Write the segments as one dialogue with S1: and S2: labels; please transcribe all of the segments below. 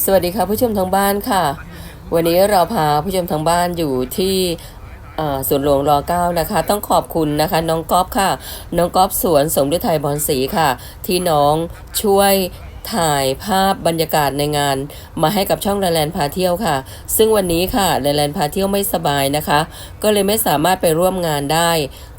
S1: สวัสดีค่ะผู้ชมทางบ้านค่ะ วันนี้เราพาผู้ชมทางบ้านอยู่ที่สวนหลวงรอ9นะคะ ต้องขอบคุณนะคะ น้องก๊อฟค่ะ น้องก๊อฟสวนสมฤทัยบอลสีค่ะ ที่น้องช่วย ถ่ายภาพบรรยากาศในงานมาให้กับช่องแลนด์พาเที่ยวค่ะ ซึ่งวันนี้ค่ะแลนด์พาเที่ยวไม่สบายนะคะ ก็เลยไม่สามารถไปร่วมงานได้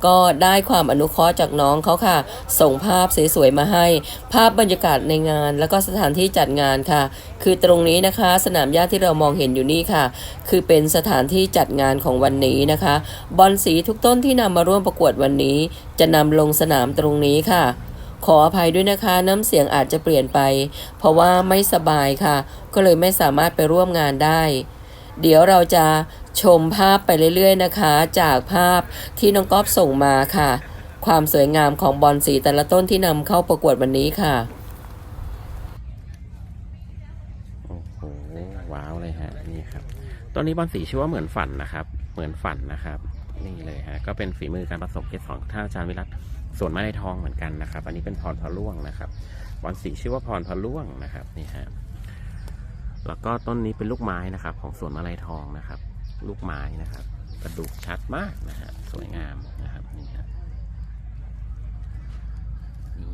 S1: ก็ได้ความอนุเคราะห์จากน้องเขาค่ะ ส่งภาพสวยๆมาให้ ภาพบรรยากาศในงาน แล้วก็สถานที่จัดงานค่ะ คือตรงนี้นะคะ สนามหญ้าที่เรามองเห็นอยู่นี่ค่ะ คือเป็นสถานที่จัดงานของวันนี้นะคะ บอลสีทุกต้นที่นำมาร่วมประกวดวันนี้ จะนำลงสนามตรงนี้ค่ะ ขออภัยด้วยนะคะ น้ำเสียงอาจจะเปลี่ยนไป เพราะว่าไม่สบายค่ะ ก็เลยไม่สามารถไปร่วมงานได้ เดี๋ยวเราจะชมภาพไปเรื่อยๆนะคะ จากภาพที่น้องก๊อฟส่งมาค่ะ ความสวยงามของบอลสีแต่ละต้นที่นำเข้าประกวดวันนี้ค่ะ
S2: โอ้โหว้าวเลยฮะนี่ครับต้นนี้บอลสีชื่อว่าเหมือนฝันนะครับ เหมือนฝันนะครับ นี่เลยฮะก็เป็นฝีมือการผสมเกสรของท่านอาจารย์วิรัต ส่วนไม้ในทองเหมือนกันนะครับ อันนี้เป็นพรพะล่วงนะครับบอลสีชื่อว่าพรพะล่วงนะครับนี่ฮะแล้วก็ต้นนี้เป็นลูกไม้นะครับ ของสวนมะไลทองนะครับ ลูกไม้นะครับกระดูกชัดมากนะฮะสวยงามนะครับนี่ฮะนี่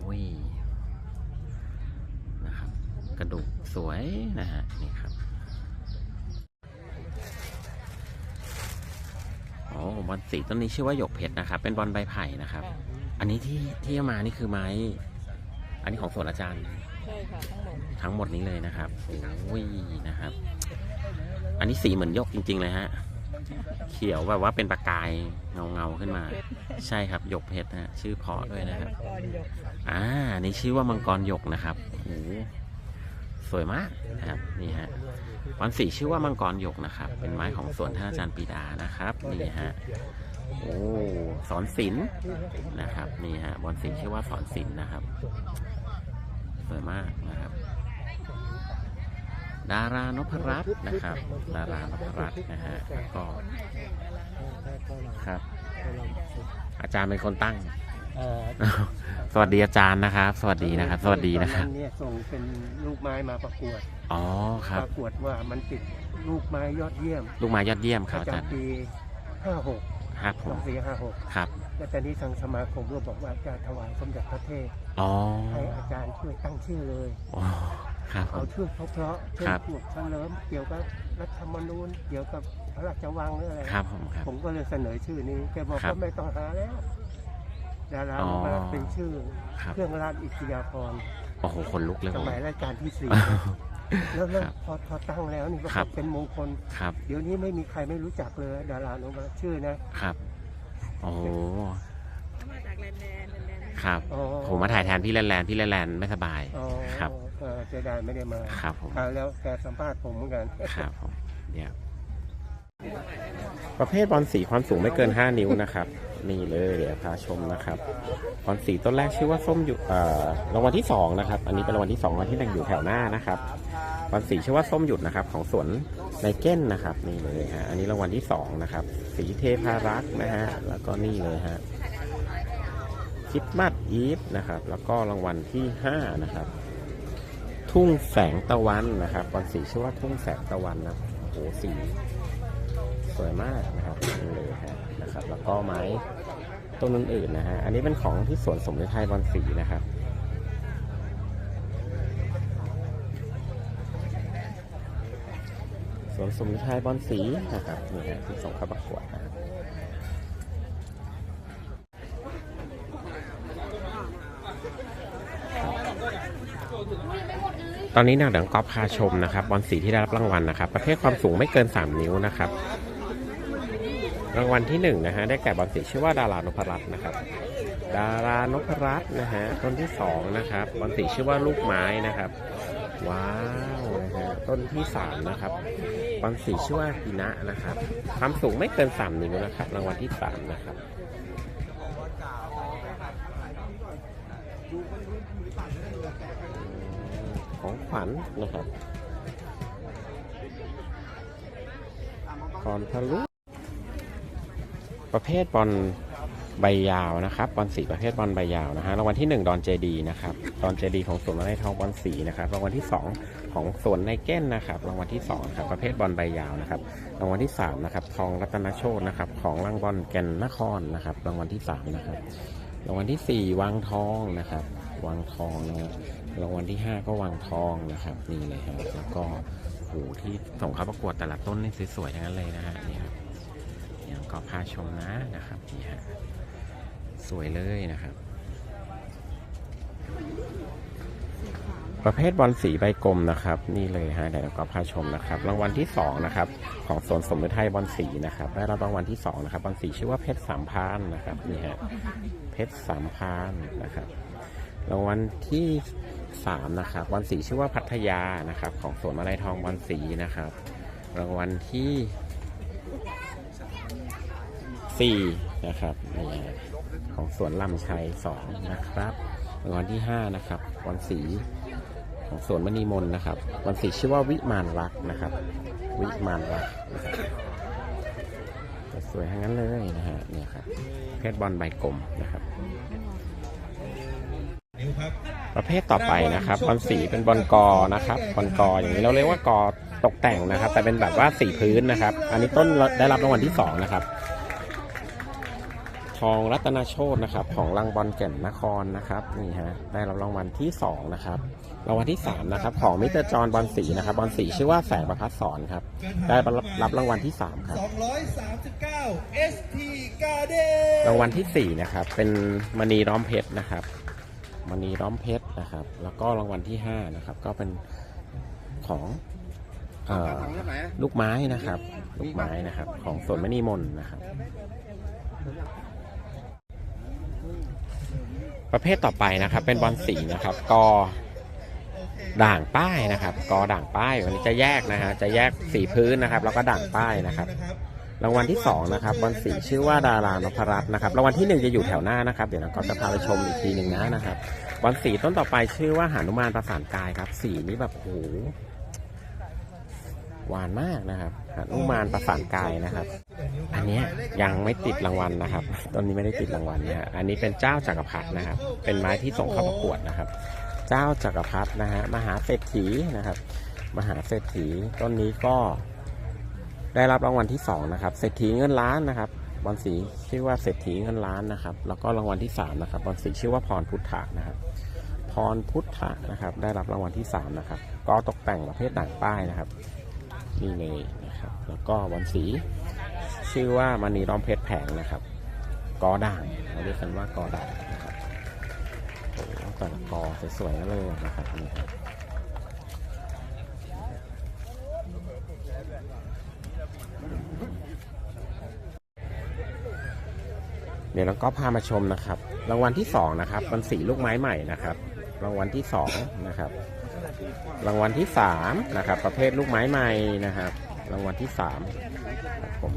S2: โอ้ยนะครับ กระดูกสวยนะฮะนี่ครับ โอ้บอลสีต้นนี้ชื่อว่าหยกเพชรนะครับ เป็นบอลใบไผ่นะครับ อันนี้ที่ที่เอามานี่คือไม้ อันนี้ของสวนอาจารย์
S1: ใช่ค่ะทั้งหมด
S2: ทั้งหมดนี้เลยนะครับโอ้ยนะครับ อันนี้สีเหมือนหยกจริง ๆ เลยฮะ เขียวแบบว่าเป็นประกายเงาเงาๆขึ้นมา ใช่ครับหยกเพชรนะฮะชื่อเพาะด้วยนะครับอ่าอันนี่ชื่อว่ามังกรหยกนะครับโอ้โห สวยมากนะครับนี่ฮะวันสีชื่อว่ามังกรหยกนะครับ เป็นไม้ของสวนท่านอาจารย์ปีดานะครับนี่ฮะโอ้สอนศิลป์นะครับนี่ฮะบอลสีชื่อว่าสอนศิลป์นะครับสวยมากนะครับ ดารานพรัตน์นะครับ ดารานพรัตน์นะฮะแล้วก็ครับ อาจารย์เป็นคนตั้ง วัสดีอาจารย์นะครับ สวัสดีนะครับ สวัสดีนะครับ
S3: ตอเนี่ยส่งเป็นลูกไม้มาประกวด
S2: อ๋อครับ
S3: ประกวดว่ามันติดลูกไม้ยอดเยี่ยม
S2: ลูกไม้ยอดเยี่ยมครับ
S3: ประ
S2: อาจารย์
S3: จำปี56
S2: ครับผม
S3: 2456
S2: ครับ
S3: และตอนนี้ทางสมาคมก็บอกว่าจะถวายสมเด็จพระเทพ
S2: อ๋อ
S3: ให้อาจารย์ช่วยตั้งชื่อเลย
S2: อ๋อครับผ
S3: เอา
S2: ม
S3: ชื่อเพราะๆเช่น
S2: ครับ
S3: พวกเฉลิมเกี่ยวกับรัฐธรรมนูญเกี่ยวกับพระราชวังหรืออะไร
S2: ครับผมครับ
S3: ผมก็เลยเสนอชื่อนี้แกบอก
S2: ครับ
S3: ว่าไม่ต้องหาแล้ว ดารา
S2: อ๋อ
S3: มาเป็นชื่อ
S2: ครับ
S3: เครื่องราชอิสยาภรณ์
S2: โอ้โหคนลุกเลย
S3: ส
S2: ผม
S3: มัยรัชกาลที่สี่แล้วแล้ว
S2: ครับ
S3: พอพอตั้งแล้วนี่ก็
S2: ครับ
S3: เป็นมงคล
S2: ครับ
S3: เดี๋ยวนี้ไม่มีใครไม่รู้จักเลย ดาราโนมาชื่อนะครับ
S2: โอ้โห
S1: มาจากแลนด์แลนด์แลนด์
S2: ครับ
S3: อ๋อ
S2: ผมมาถ่ายแทนพี่แลนแลนพี่แลนแลนไม่สบาย
S3: อ๋อ
S2: ครับ
S3: เออเสียดายไม่ได้มา
S2: ครับผม
S3: คราวแล้วแกสัมภาษณ์ผมเหมือนกัน
S2: ครับผม เดี๋ยว ประเภทบอลสีความสูงไม่เกิน 5 นิ้วนะครับ นี่เลยเดี๋ยวพาชมนะครับบอลสีต้นแรกชื่อว่าส้มอยู่รางวัลที่สองนะครับ อันนี้เป็นรางวัลที่สองรางวัลที่หนึ่งอยู่แถวหน้านะครับบอลสีชื่อว่าส้มหยุดนะครับ ของสวนในเก้นนะครับ นี่เลยฮะอันนี้รางวัลที่สองนะครับ สีเทพารักษ์นะฮะแล้วก็นี่เลยฮะคิดมัดอีฟนะครับ แล้วก็รางวัลที่ห้านะครับ ทุ่งแสงตะวันนะครับบอลสีชื่อว่าทุ่งแสงตะวันนะโอ้โหสีสวยมากนะครับนี่เลยฮะนะครับ แล้วก็ไม้ ต้นอื่นๆนะฮะ อันนี้เป็นของที่สวนสมเด็จไทยบอลสีนะครับ สวนสมเด็จไทยบอลสีนะครับนี่ฮะที่ส่งเข้าประกวดนะครับตอนนี้นางเดังก๊อฟพาชมนะครับบอลสีที่ได้รับรางวัลนะครับ ประเภทความสูงไม่เกิน 3 นิ้วนะครับ รางวัลที่1นะฮะได้แก่บอลสีชื่อว่าดารานพรัตน์นะครับ ดารานพรัตน์นะฮะต้นที่2นะครับบอลสีชื่อว่าลูกไม้นะครับ ว้าวนะฮะต้นที่3นะครับบอลสีชื่อว่ากินะนะครับความสูงไม่เกิน3นิ้วนะครับ รางวัลที่3นะครับของขวัญนะครับพรทะลุ ประเภทบอลใบยาวนะครับบอลสีประเภทบอลใบยาวนะฮะรางวัลที่หนึ่งดอนเจดีนะครับดอนเจดีของสวนไม้ทองบอลสีนะครับรางวัลที่สองของสวนในเก้นนะครับรางวัลที่สองครับประเภทบอลใบยาวนะครับรางวัลที่สามนะครับทองรัตนโชตนะครับของรางบอลแก่นนครนะครับรางวัลที่สามนะครับรางวัลที่สี่วังทองนะครับวังทองนะรางวัลที่ห้าก็วังทองนะครับนี่เลยครับแล้วก็โอ้โหที่ส่งเข้าประกวดแต่ละต้นนี่สวยๆทั้งนั้นเลยนะฮะนี่ครับ ยวก็พาชมนะนะครับนี่ฮะสวยเลยนะครับ ประเภทบอลสีใบกลมนะครับ นี่เลยฮะเดี๋ยวก็พาชมนะครับ รางวัลที่สองนะครับของสวนสมฤทัยบอลสีนะครับได้รับรางวัลที่สองนะครับบอลสีชื่อว่าเพชรสามพานนะครับนี่ฮะเพชรสามพานนะครับรางวัลที่สามนะครับบอลสีชื่อว่าพัทยานะครับ ของสวนมาลัยทองบอลสีนะครับ รางวัลที่ สี่นะครับนี่ฮะของสวนลำชัยสองนะครับรางวัลที่ห้านะครับวันสีของสวนมณีมนนะครับวันสีชื่อว่าวิมานรักนะครับ วิมานรักนะครับสวยทั้งนั้นเลยนะฮะเนี่ยครับเพชรบอลใบกลมนะครับ
S4: นิ้วครับ
S2: ประเภทต่อไปนะครับบอลสีเป็นบอลกอนะครับบอลกออย่างนี้เราเรียกว่ากอตกแต่งนะครับ แต่เป็นแบบว่าสีพื้นนะครับ อันนี้ต้นได้รับรางวัลที่สองนะครับ ทองรัตนโชตนะครับ ของรังบอลแก่นนครนะครับนี่ฮะได้รับรางวัลที่สองนะครับรางวัลที่สามนะครับ ของมิสเตอร์จอห์นบอลสีนะครับบอลสีชื่อว่าแสงประพัดสอนครับ ได้รับรางวัลที่สามครับ
S4: 239 ST Garden
S2: รางวัลที่สี่นะครับ เป็นมณีร้อมเพชรนะครับมณีร้อมเพชรนะครับ แล้วก็รางวัลที่ห้านะครับ ก็เป็นของเอ่อลูกไม้นะครับ ลูกไม้นะครับ ของสวนมณีมนนะครับ ประเภทต่อไปนะครับ เป็นบอลสีนะครับกอด่างป้ายนะครับกอด่างป้ายวันนี้จะแยกนะฮะจะแยกสีพื้นนะครับ แล้วก็ด่างป้ายนะครับรางวัลที่สองนะครับบอลสีชื่อว่าดารานพรัตน์นะครับรางวัลที่หนึ่งจะอยู่แถวหน้านะครับเดี๋ยวเราก็จะพาไปชมอีกทีหนึ่งนะนะครับบอลสีต้นต่อไปชื่อว่าหานุมานประสานกายครับ สีนี้แบบโอ้โหหวานมากนะครับ นุมานประสานกายนะครับ อันนี้ยังไม่ติดรางวัลนะครับต้นนี้ไม่ได้ติดรางวัลนะฮะอันนี้เป็นเจ้าจักรพรรดินะครับ เป็นไม้ที่ส่งเข้าประกวดนะครับ เจ้าจักรพรรดินะฮะมหาเศรษฐีนะครับ มหาเศรษฐีต้นนี้ก็ได้รับรางวัลที่สองนะครับเศรษฐีเงินล้านนะครับบอลสีชื่อว่าเศรษฐีเงินล้านนะครับ แล้วก็รางวัลที่สามนะครับบอลสีชื่อว่าพรพุทธะนะครับพรพุทธะนะครับ ได้รับรางวัลที่สามนะครับ ก็ตกแต่งประเภทด่างป้ายนะครับ นี่เลยนะครับ แล้วก็บอลสี ชื่อว่ามณีร้อมเพชรแผงนะครับ กอด่างเราเรียกกันว่ากอด่างนะครับโอ้แต่ละกอสวยๆเลยนะครับนี่ครับเดี๋ยวเราก็พามาชมนะครับ รางวัลที่สองนะครับมันสีลูกไม้ใหม่นะครับ รางวัลที่สองนะครับ รางวัลที่สามนะครับ ประเภทลูกไม้ใหม่นะครับ รางวัลที่สามครับผม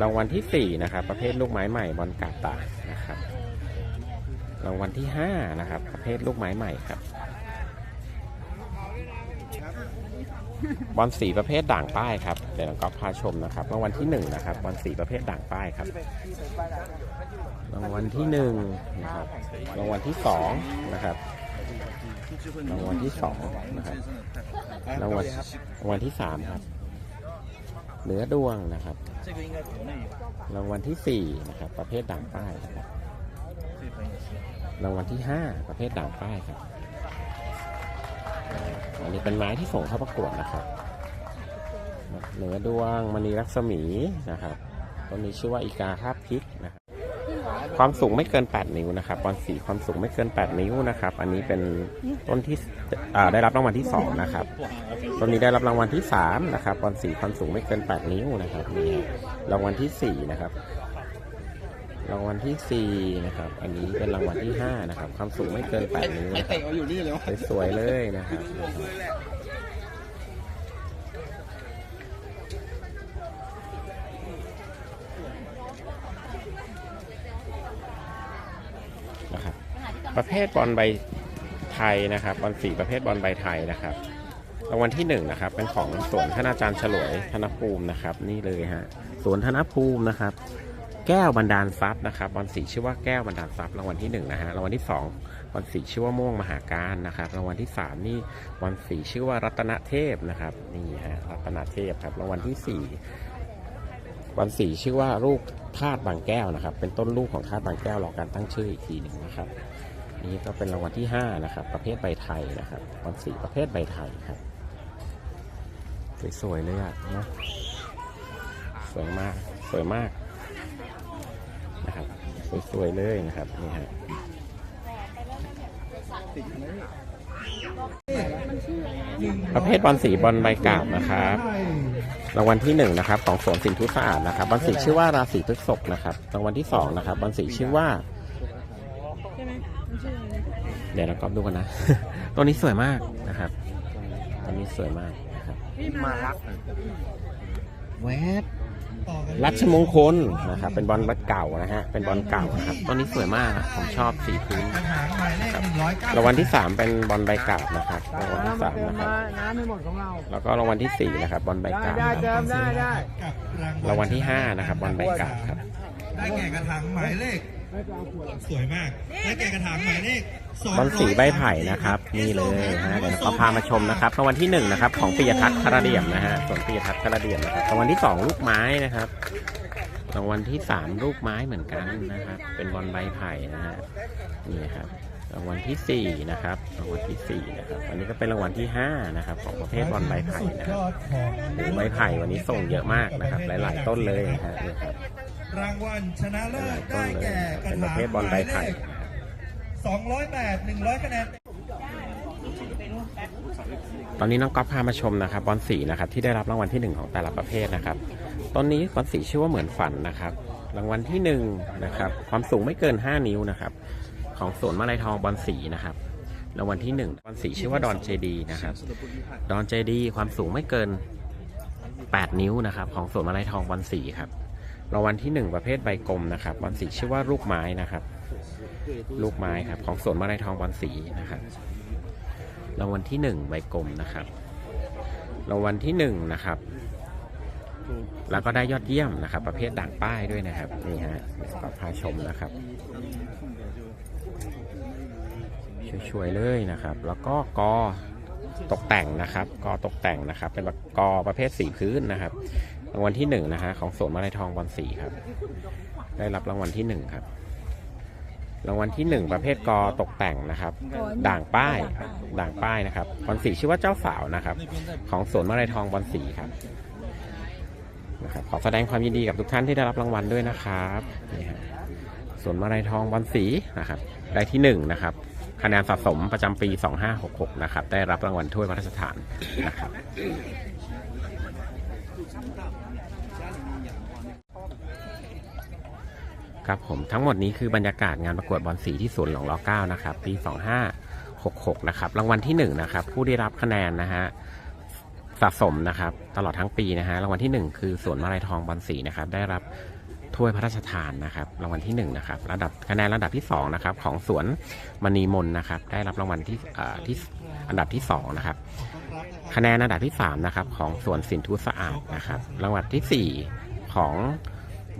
S2: รางวัลที่สี่นะครับ ประเภทลูกไม้ใหม่บอลกาตานะครับ รางวัลที่ห้านะครับ ประเภทลูกไม้ใหม่ครับ บอลสีประเภทด่างป้ายครับเดี๋ยวเราก็พาชมนะครับรางวัลที่หนึ่งนะครับ บอลสีประเภทด่างป้ายครับ รางวัลที่หนึ่งนะครับ รางวัลที่สองนะครับ รางวัลที่สองนะครับรางวัลรางวัลที่สามครับ เหนือดวงนะครับ รางวัลที่สี่นะครับ ประเภทด่างป้ายนะครับ รางวัลที่ห้าประเภทด่างป้ายครับ อันนี้เป็นไม้ที่ส่งเข้าประกวดนะครับ เหนือดวงมณีรักษมีนะครับต้นนี้ชื่อว่าอีกาคาบพิกนะครับ ความสูงไม่เกิน 8 นิ้วนะครับบอลสีความสูงไม่เกิน 8 นิ้วนะครับ อันนี้เป็นต้นที่อ่าได้รับรางวัลที่สองนะครับ ต้นนี้ได้รับรางวัลที่สามนะครับบอลสีความสูงไม่เกิน 8 นิ้วนะครับนี่รางวัลที่สี่นะครับ รางวัลที่สี่นะครับ อันนี้เป็นรางวัลที่ห้านะครับ ความสูงไม่เกิน 8 นิ้วนะครับสวยๆเลยนะครับนะครับ ประเภทบอลใบไทยนะครับบอลสีประเภทบอลใบไทยนะครับรางวัลที่หนึ่งนะครับเป็นของสวนท่านอาจารย์ฉลวยธนภูมินะครับ นี่เลยฮะสวนธนภูมินะครับ แก้วบรรดาลทรัพย์นะครับบอลสีชื่อว่าแก้วบรรดาลทรัพย์รางวัลที่หนึ่งนะฮะรางวัลที่สองบอลสีชื่อว่าม่วงมหาการนะครับรางวัลที่สามนี่บอลสีชื่อว่ารัตนเทพนะครับนี่ฮะรัตนเทพครับรางวัลที่สี่บอลสีชื่อว่าลูกธาตุบางแก้วนะครับ เป็นต้นลูกของธาตุบางแก้วรอการตั้งชื่ออีกทีหนึ่งนะครับ นี่ก็เป็นรางวัลที่ห้านะครับ ประเภทใบไทยนะครับบอลสีประเภทใบไทยครับ สวยๆเลยอะนะสวยมากสวยมากนะครับสวยๆเลยนะครับนี่ฮะประเภทบอลสีบอลใบกาบนะครับรางวัลที่หนึ่งนะครับของสวนสินทุสะอาดนะครับบอลสีชื่อว่าราศีพฤษภนะครับรางวัลที่สองนะครับบอลสีชื่อว่า ดี๋ยวเรากอบดูกันนะ ตัวนี้สวยมากนะครับตัวนี้สวยมากนะครับ
S3: มารัก
S2: แวบรัชมงคลนะครับ เป็นบอลเก่านะฮะ เป็นบอลเก่านะครับต้นนี้สวยมากอะผมชอบสีพื้น
S4: กระถางหมายเลขหนึ่งร้อยเก้ารา
S2: งวัลที่สามเป็นบอลใบกาบนะครับรางวัลที่สามนะครับ
S3: น้ำไม่หมดของเรา
S2: แล้วก็รางวัลที่สี่นะครับ บอลใบ
S3: ได้
S2: กาบ
S3: ได้
S2: ครับ
S3: เจิมได้ได้
S4: กับราง
S2: รางวัลที่ห้านะครับ บอลใบกาบครับ
S4: ได้แก่กระถางหมายเลข สวยมาก ได้แก่กระถางหมายเลข
S2: บอลสีใบไผ่นะครับนี่เลยฮะเดี๋ยวเราพามาชมนะครับรางวัลที่หนึ่งนะครับของปิยทัศน์คาราเดียมนะฮะส่วนปิยทัศน์คาราเดียมนะครับรางวัลที่สองลูกไม้นะครับรางวัลที่สามลูกไม้เหมือนกันนะครับเป็นบอลใบไผ่นะฮะนี่ครับรางวัลที่สี่นะครับรางวัลที่สี่นะครับอันนี้ก็เป็นรางวัลที่ห้านะครับของประเภทบอลใบไผ่
S4: สุด
S2: นะ
S4: ย
S2: ครับ
S4: อดของ
S2: โอ้โหใบไผ่วันนี้ส่งเยอะมากนะครับ หลาย ๆ ต้นเลยนะฮะนี่ครับ
S4: รางวัลชนะ
S2: ห
S4: เลิ
S2: ลา
S4: ศ
S2: ยๆต้
S4: ได้
S2: นเลย
S4: แก่ก
S2: เป็
S4: ระ
S2: นประ
S4: ถาง
S2: เภทบอล
S4: ห
S2: ใบ
S4: มายเล
S2: ไผ่
S4: ขสองร้อยแปดหนึ่งร้อยคะแนน
S2: ตอนนี้น้องก๊อฟพามาชมนะครับบอลสีนะครับที่ได้รับรางวัลที่หนึ่งของแต่ละประเภทนะครับต้นนี้บอลสีชื่อว่าเหมือนฝันนะครับ รางวัลที่หนึ่งนะครับความสูงไม่เกิน 5 นิ้วนะครับ ของสวนมาลัยทองบอลสีนะครับรางวัลที่หนึ่งบอลสีชื่อว่าดอนเจดีนะครับ ดอนเจดีความสูงไม่เกิน 8 นิ้วนะครับ ของสวนมาลัยทองบอลสีครับรางวัลที่หนึ่งประเภทใบกลมนะครับบอลสีชื่อว่าลูกไม้นะครับ ลูกไม้ครับของสวนมาลัยทองบอลสีนะครับรางวัลที่หนึ่งใบกลมนะครับรางวัลที่หนึ่งนะครับแล้วก็ได้ยอดเยี่ยมนะครับ ประเภทด่างป้ายด้วยนะครับนี่ฮะเดี๋ยวก็พาชมนะครับ ช่วยๆเลยนะครับ แล้วก็กอตกแต่งนะครับกอตกแต่งนะครับ เป็นกอประเภทสีพื้นนะครับรางวัลที่หนึ่งนะฮะของสวนมาลัยทองบอลสีครับ ได้รับรางวัลที่หนึ่งครับ รางวัลที่หนึ่งประเภทกอตกแต่งนะครับ ด่างป้าย ด่างป้ายนะครับ บอลสีชื่อว่าเจ้าสาวนะครับ ของสวนมาลัยทองบอลสีครับนะครับ ขอแสดงความยินดีกับทุกท่านที่ได้รับรางวัลด้วยนะครับนี่ฮะสวนมาลัยทองบอลสีนะครับ ได้ที่หนึ่งนะครับ คะแนนสะสมประจำปี 2566 นะครับ ได้รับรางวัลถ้วยพระราชทานนะครับ ครับผมทั้งหมดนี้คือบรรยากาศงานประกวดบอลสีที่สวนหลวงร9นะครับปี 2566 นะครับ รางวัลที่1นะครับผู้ได้รับคะแนนนะฮะสะสมนะครับ ตลอดทั้งปีนะฮะรางวัลที่ 1 คือสวนมาลัยทองบอลสีนะครับได้รับถ้วยพระราชทานนะครับรางวัลที่1นะครับระดับคะแนนระดับที่2นะครับของสวนมณีมนนะครับได้รับรางวัลที่อ่าที่อันดับที่2นะครับคะแนนอันดับที่3นะครับของสวนสินทุสะอาดนะครับรางวัลทีสี่4 ของ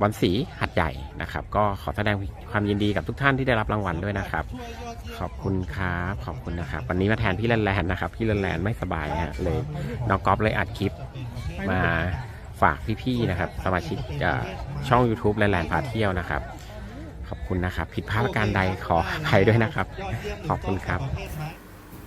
S2: บอลสีหัดใหญ่นะครับ ก็ขอแสดงความยินดีกับทุกท่านที่ได้รับรางวัลด้วยนะครับ ขอบคุณครับขอบคุณนะครับ วันนี้มาแทนพี่แลนแลนนะครับ พี่แลนแลนไม่สบายฮะเลยน้องก๊อฟเลยอัดคลิปมาฝากพี่ๆนะครับสมาชิกอ่าช่อง YouTube แลนแลนพาเที่ยวนะครับ ขอบคุณนะครับ ผิดพลาดประการใดขออภัยด้วยนะครับ ขอบคุณครับ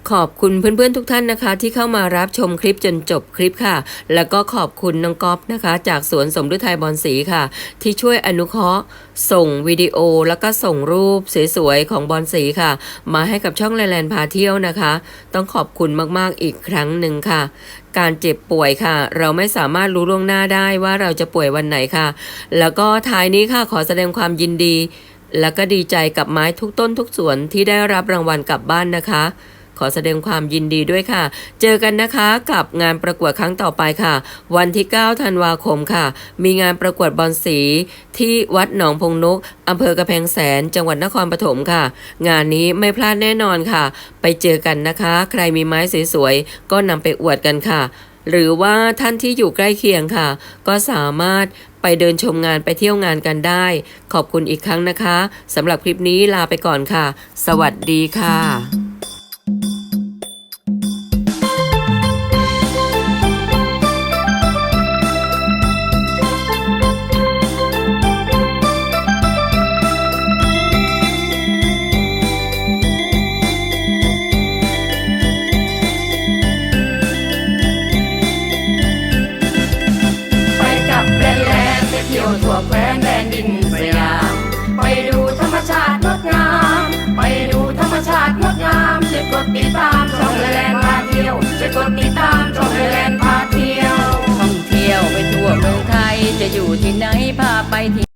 S1: ขอบคุณเพื่อนๆทุกท่านนะคะ ที่เข้ามารับชมคลิปจนจบคลิปค่ะ แล้วก็ขอบคุณน้องก๊อฟนะคะ จากสวนสมฤทัยบอลสีค่ะ ที่ช่วยอนุเคราะห์ส่งวิดีโอแล้วก็ส่งรูปสวยๆของบอลสีค่ะ มาให้กับช่องแลนด์พาเที่ยวนะคะ ต้องขอบคุณมากๆอีกครั้งหนึ่งค่ะ การเจ็บป่วยค่ะ เราไม่สามารถรู้ล่วงหน้าได้ว่าเราจะป่วยวันไหนค่ะ แล้วก็ท้ายนี้ค่ะขอแสดงความยินดี แล้วก็ดีใจกับไม้ทุกต้นทุกสวนที่ได้รับรางวัลกลับบ้านนะคะ ขอแสดงความยินดีด้วยค่ะ เจอกันนะคะกับงานประกวดครั้งต่อไปค่ะ วันที่ 9 ธันวาคมค่ะ มีงานประกวดบอลสีที่วัดหนองพงนกอำเภอกระแพงแสน จังหวัดนครปฐมค่ะ งานนี้ไม่พลาดแน่นอนค่ะ ไปเจอกันนะคะ ใครมีไม้สวยๆก็นำไปอวดกันค่ะ หรือว่าท่านที่อยู่ใกล้เคียงค่ะ ก็สามารถไปเดินชมงานไปเที่ยวงานกันได้ ขอบคุณอีกครั้งนะคะสำหรับคลิปนี้ลาไปก่อนค่ะ สวัสดีค่ะ